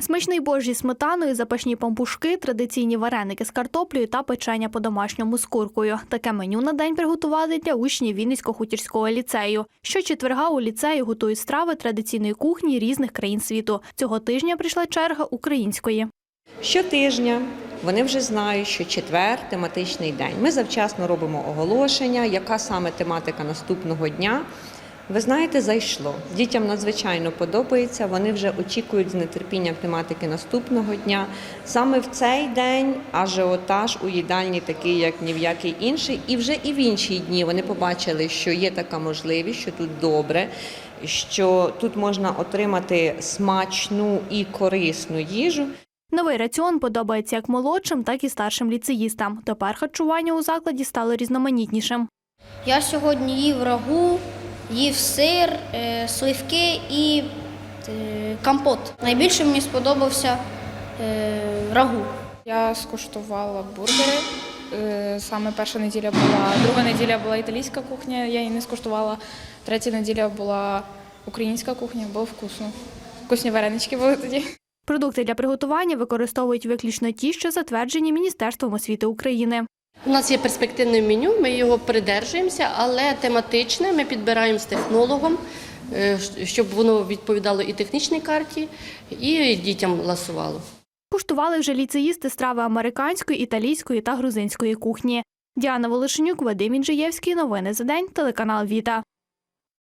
Смачний борщ зі сметаною, запашні пампушки, традиційні вареники з картоплею та печення по-домашньому з куркою. Таке меню на день приготували для учнів Вінницько-хутірського ліцею. Щочетверга у ліцеї готують страви традиційної кухні різних країн світу. Цього тижня прийшла черга української. Щотижня вони вже знають, що четвер тематичний день. Ми завчасно робимо оголошення, яка саме тематика наступного дня. Ви знаєте, зайшло. Дітям надзвичайно подобається. Вони вже очікують з нетерпінням тематики наступного дня. Саме в цей день ажіотаж у їдальні такий, як ні в який інший. І вже і в інші дні вони побачили, що є така можливість, що тут добре, що тут можна отримати смачну і корисну їжу. Новий раціон подобається як молодшим, так і старшим ліцеїстам. Тепер харчування у закладі стало різноманітнішим. Я сьогодні їв рагу, їв сир, е, сливки і е, компот. Найбільше мені сподобався е, рагу. Я скуштувала бургери. Саме перша неділя була, друга неділя була італійська кухня, я її не скуштувала. Третя неділя була українська кухня, було вкусно. Вкусні варенички були тоді. Продукти для приготування використовують виключно ті, що затверджені Міністерством освіти України. У нас є перспективне меню, ми його придержуємося, але тематичне ми підбираємо з технологом, е, щоб воно відповідало і технічній карті, і дітям ласувало. Куштували вже ліцеїсти страви американської, італійської та грузинської кухні. Діана Волошенюк, Вадим Інжиєвський. Новини за день. Телеканал Віта.